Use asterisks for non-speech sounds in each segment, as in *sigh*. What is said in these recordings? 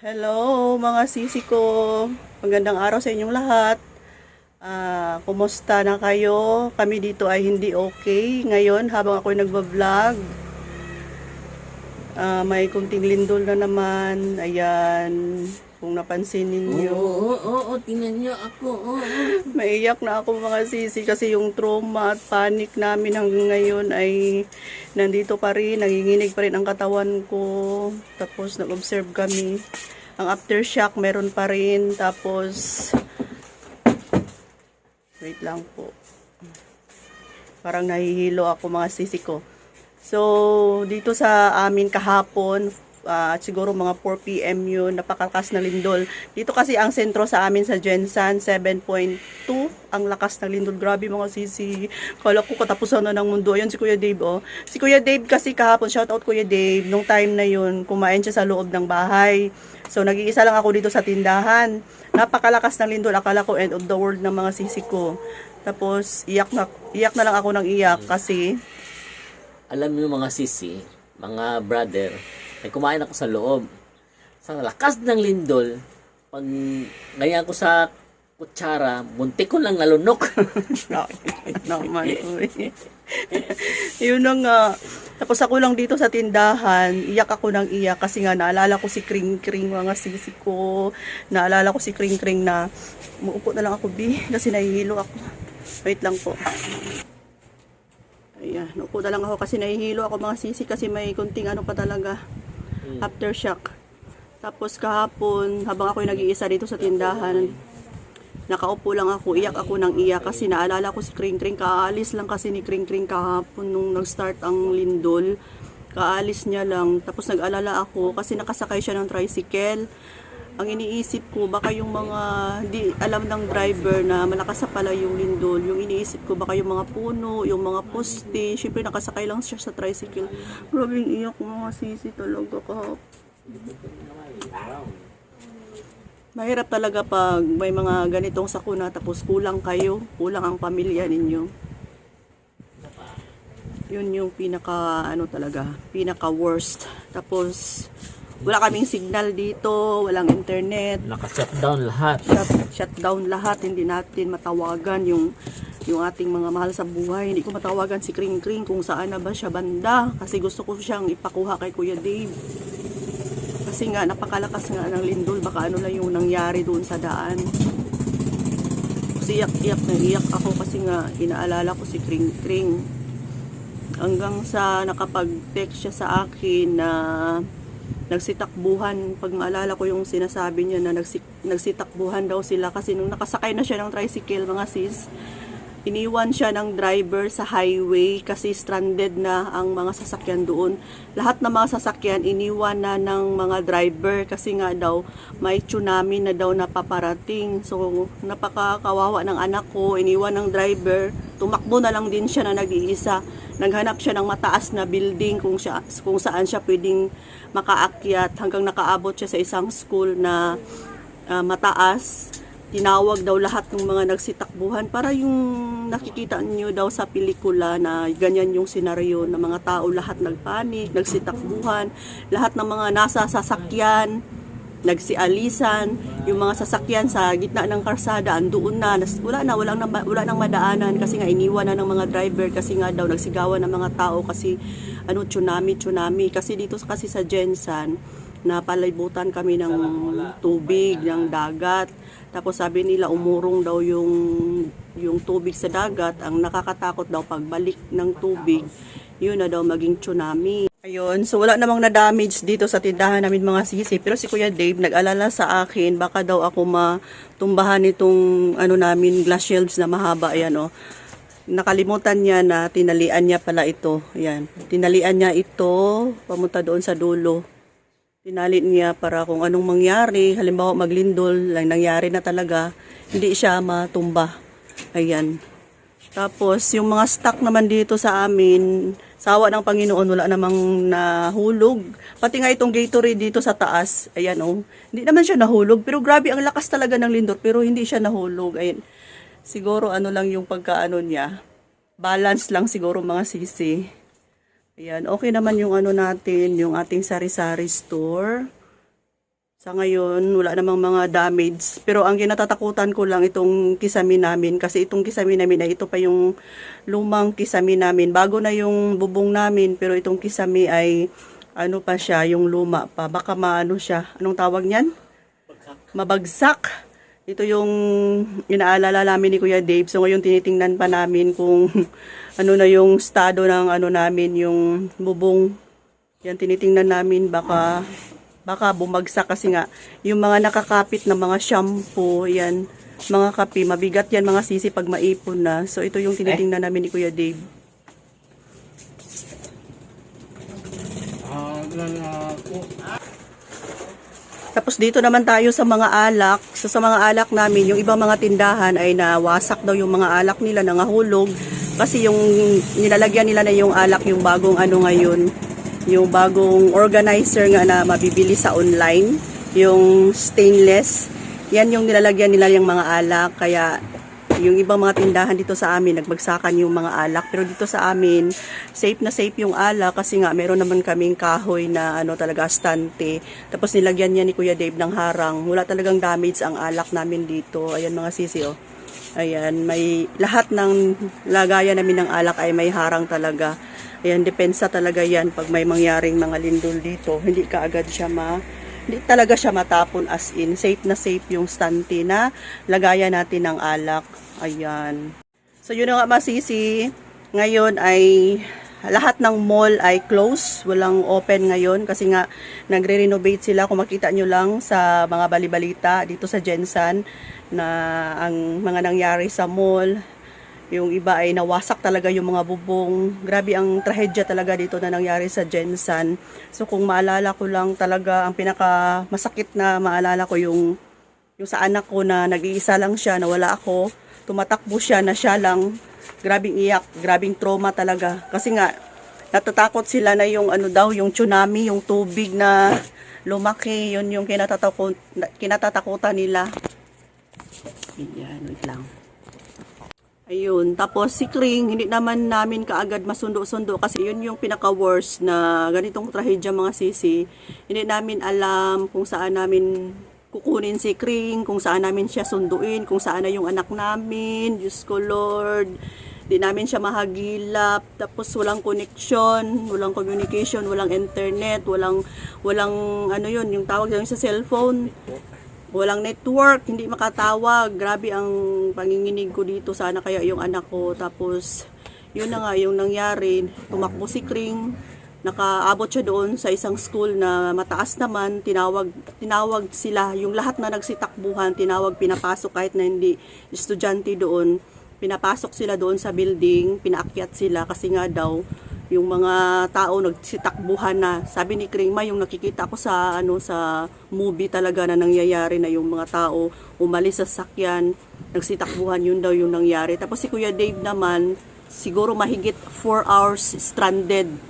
Hello mga sisi ko. Magandang araw sa inyong lahat. Ah, kumusta na kayo? Kami dito ay hindi okay ngayon habang ako nagba-vlog. Ah, may kunting lindol na naman. Ayan, kung napansin ninyo. oo, oo, oo, tingnan niyo ako. Oo, oo. *laughs* Maiyak na ako mga sisi kasi yung trauma at panic namin hanggang ngayon ay nandito pa rin, nanginginig pa rin ang katawan ko. Tapos nag-observe kami. Ang aftershock meron pa rin. Tapos, wait lang po. Parang nahihilo ako mga sisi ko. So, dito sa amin kahapon, ah, siguro mga 4 p.m. yun, napakalakas na lindol. Dito kasi ang sentro sa amin sa Jensan, 7.2 ang lakas ng lindol. Grabe mga sisi. Kala ko katapusan na ng mundo. Ayun si Kuya Dave, oh. Si Kuya Dave kasi kahapon, shout out Kuya Dave, nung time na yun, kumain siya sa loob ng bahay. So, nag-iisa lang ako dito sa tindahan. Napakalakas ng lindol. Akala ko end of the world ng mga sisi ko. Tapos, iyak na, iyak na lang ako ng iyak kasi Alam niyo mga sisi, mga brother, may kumain ako sa loob. Sa lakas ng lindol, pag ganyan ko sa kutsara, muntik ko lang nalunok. *laughs* Naman. Yun na nga. Tapos ako lang dito sa tindahan, iyak ako ng iyak kasi nga naalala ko si Kring Kring mga sisi ko. Naalala ko si Kring Kring na muupo na lang ako, bi, kasi nahihilo ako. Wait lang po. Ayan, naupo na lang ako kasi nahihilo ako mga sisi kasi may kunting ano pa talaga. Aftershock. Tapos kahapon, habang ako nag-iisa dito sa tindahan, nakaupo lang ako, iyak ako ng iyak kasi naalala ko si Kring Kring, kaalis lang kasi ni Kring Kring kahapon nung nag-start ang lindol. Kaalis niya lang, tapos nag-alala ako kasi nakasakay siya ng tricycle. Ang iniisip ko, baka yung mga di alam ng driver na malakas na pala yung lindol, yung iniisip ko, baka yung mga puno, yung mga poste, syempre nakasakay lang siya sa tricycle. Grabe yung iyak mga sisi talaga kahapon. Mahirap talaga pag may mga ganitong sakuna tapos kulang kayo, kulang ang pamilya ninyo. Yun yung pinaka ano talaga, pinaka worst. Tapos wala kaming signal dito, walang internet, Naka-shutdown lahat. shut, shutdown lahat, hindi natin matawagan yung yung ating mga mahal sa buhay. Hindi ko matawagan si Kring Kring kung saan na ba siya banda kasi gusto ko siyang ipakuha kay Kuya Dave. Kasi nga napakalakas nga ng lindol, baka ano lang yung nangyari doon sa daan. Kasi iyak-iyak na iyak ako kasi nga inaalala ko si Kring Kring. Hanggang sa nakapag-text siya sa akin na nagsitakbuhan. Pag maalala ko yung sinasabi niya na nagsik, nagsitakbuhan daw sila kasi nung nakasakay na siya ng tricycle mga sis iniwan siya ng driver sa highway kasi stranded na ang mga sasakyan doon. Lahat ng mga sasakyan iniwan na ng mga driver kasi nga daw may tsunami na daw napaparating. So napakakawawa ng anak ko iniwan ng driver tumakbo na lang din siya na nag-iisa. Naghanap siya ng mataas na building kung siya kung saan siya pwedeng makaakyat hanggang nakaabot siya sa isang school na ah, mataas. Tinawag daw lahat ng mga nagsitakbuhan para yung nakikita niyo daw sa pelikula na ganyan yung senaryo na mga tao lahat nagpanik, nagsitakbuhan, lahat ng mga nasa sasakyan nagsialisan, yung mga sasakyan sa gitna ng karsada andoon na, nas- wala na, walang na, wala nang madaanan kasi nga iniwan na ng mga driver kasi nga daw nagsigawan ng mga tao kasi ano tsunami tsunami. Kasi dito kasi sa Jensan napalibutan kami ng tubig, ng dagat. Tapos sabi nila umurong daw yung yung tubig sa dagat, ang nakakatakot daw pagbalik ng tubig, yun na daw maging tsunami. Ayun, so wala namang na-damage dito sa tindahan namin mga sisi. Pero si Kuya Dave nag-alala sa akin, baka daw ako matumbahan itong ano namin glass shelves na mahaba. Ayan o. Nakalimutan niya na tinalian niya pala ito. Ayan. Tinalian niya ito, pamunta doon sa dulo. Tinali niya para kung anong mangyari, halimbawa maglindol, lang nangyari na talaga, hindi siya matumba. Ayan. Tapos, yung mga stock naman dito sa amin, sawa ng Panginoon, wala namang nahulog. Pati nga itong Gatorade dito sa taas, ayan oh. Hindi naman siya nahulog, pero grabe, ang lakas talaga ng lindor, pero hindi siya nahulog. Ayan. Siguro ano lang yung pagkaano niya. Balance lang siguro mga sisi. Ayan, okay naman yung ano natin, yung ating sari-sari store. Sa ngayon, wala namang mga damage. Pero ang kinatatakutan ko lang itong kisami namin. Kasi itong kisami namin ay ito pa yung lumang kisami namin. Bago na yung bubong namin, pero itong kisami ay ano pa siya, yung luma pa. Baka maano siya. Anong tawag niyan? Mabagsak. Ito yung inaalala namin ni Kuya Dave. So ngayon tinitingnan pa namin kung *laughs* ano na yung estado ng ano namin, yung bubong. Yan tinitingnan namin baka baka bumagsak kasi nga yung mga nakakapit na mga shampoo, yan, mga kape, mabigat yan mga sisi pag maipon na. So ito yung tinitingnan namin ni Kuya Dave. Tapos dito naman tayo sa mga alak. So sa mga alak namin, yung ibang mga tindahan ay nawasak daw yung mga alak nila, nangahulog. Kasi yung nilalagyan nila na yung alak, yung bagong ano ngayon, yung bagong organizer nga na mabibili sa online, yung stainless. Yan yung nilalagyan nila yung mga alak. Kaya yung ibang mga tindahan dito sa amin, nagbagsakan yung mga alak. Pero dito sa amin, safe na safe yung alak kasi nga meron naman kaming kahoy na ano talaga stante. Tapos nilagyan niya ni Kuya Dave ng harang. Wala talagang damage ang alak namin dito. Ayan mga sisi oh. Ayan, may lahat ng lagayan namin ng alak ay may harang talaga. Ayan, depensa talaga yan pag may mangyaring mga lindol dito. Hindi ka agad siya ma hindi talaga siya matapon as in. Safe na safe yung stante na lagayan natin ng alak. Ayan. So yun nga masisi. Ngayon ay lahat ng mall ay close. Walang open ngayon kasi nga nagre-renovate sila. Kung makita nyo lang sa mga balibalita dito sa Jensan na ang mga nangyari sa mall. Yung iba ay nawasak talaga yung mga bubong. Grabe ang trahedya talaga dito na nangyari sa Jensan. So kung maalala ko lang talaga, ang pinaka masakit na maalala ko yung yung sa anak ko na nag-iisa lang siya, na wala ako. Tumatakbo siya na siya lang. Grabing iyak, grabing trauma talaga. Kasi nga, natatakot sila na yung ano daw, yung tsunami, yung tubig na lumaki, yun yung kinatatakot, kinatatakutan nila. Ayan, wait lang. Ayun, tapos si Kring, hindi naman namin kaagad masundo-sundo kasi yun yung pinaka-worst na ganitong trahedya mga sisi. Hindi namin alam kung saan namin kukunin si Kring, kung saan namin siya sunduin, kung saan na yung anak namin, Diyos ko Lord. Hindi namin siya mahagilap, tapos walang connection, walang communication, walang internet, walang, walang ano yun, yung tawag lang sa cellphone walang network, hindi makatawag. Grabe ang panginginig ko dito. Sana kaya yung anak ko. Tapos, yun na nga, yung nangyari. Tumakbo si Kring. Nakaabot siya doon sa isang school na mataas naman. Tinawag, tinawag sila. Yung lahat na nagsitakbuhan, tinawag, pinapasok kahit na hindi estudyante doon. Pinapasok sila doon sa building. Pinaakyat sila kasi nga daw, yung mga tao nagsitakbuhan na. Sabi ni Kringma, yung nakikita ko sa ano sa movie talaga na nangyayari na yung mga tao umalis sa sakyan, nagsitakbuhan, yun daw yung nangyari. Tapos si Kuya Dave naman, siguro mahigit 4 hours stranded.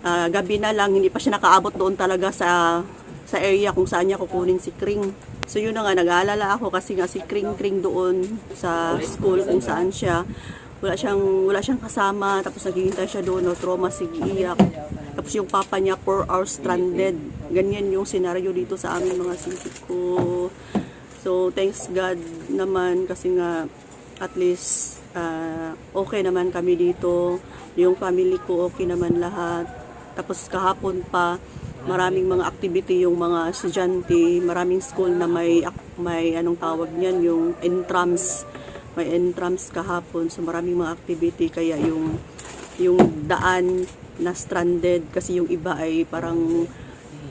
Ah, gabi na lang, hindi pa siya nakaabot doon talaga sa sa area kung saan niya kukunin si Kring. So yun na nga, nag-aalala ako kasi nga si Kring Kring doon sa school kung saan siya. Wala siyang wala siyang kasama tapos naghihintay siya doon no trauma sige iyak. Tapos yung papa niya 4 hours stranded. Ganyan yung senaryo dito sa amin mga sisip ko. So thanks God naman kasi nga at least ah, okay naman kami dito. Yung family ko okay naman lahat tapos kahapon pa maraming mga activity yung mga estudyante maraming school na may may anong tawag niyan yung entrance. May entrance kahapon so maraming mga activity. Kaya yung yung daan na stranded kasi yung iba ay parang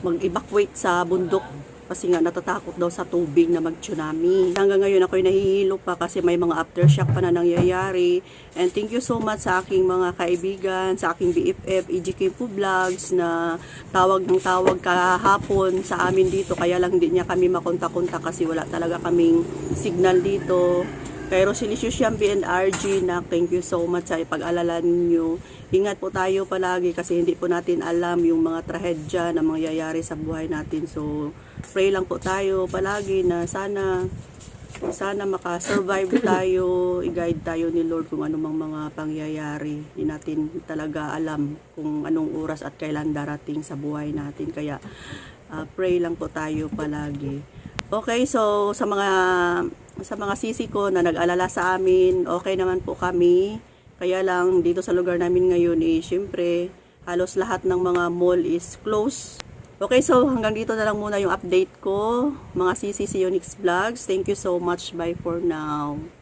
mag-evacuate sa bundok kasi nga natatakot daw sa tubig na mag-tsunami. Hanggang ngayon ako'y nahihilo pa kasi may mga aftershock pa na nangyayari. And thank you so much sa aking mga kaibigan, sa aking BFF, EGK po Vlogs na tawag ng tawag kahapon sa amin dito. Kaya lang hindi niya kami makontak-kontak kasi wala talaga kaming signal dito. Pero si Licious BNRG na thank you so much sa ipag-alala ninyo. Ingat po tayo palagi kasi hindi po natin alam yung mga trahedya na mangyayari sa buhay natin. So, pray lang po tayo palagi na sana sana makasurvive *laughs* tayo, i-guide tayo ni Lord kung anumang mga pangyayari. Hindi natin talaga alam kung anong oras at kailan darating sa buhay natin. Kaya Ah, pray lang po tayo palagi. Okay, so sa mga sa mga sisi ko na nag-alala sa amin, okay naman po kami. Kaya lang dito sa lugar namin ngayon eh, syempre, halos lahat ng mga mall is closed. Okay, so hanggang dito na lang muna yung update ko. Mga si Unix Vlogs. Thank you so much. Bye for now.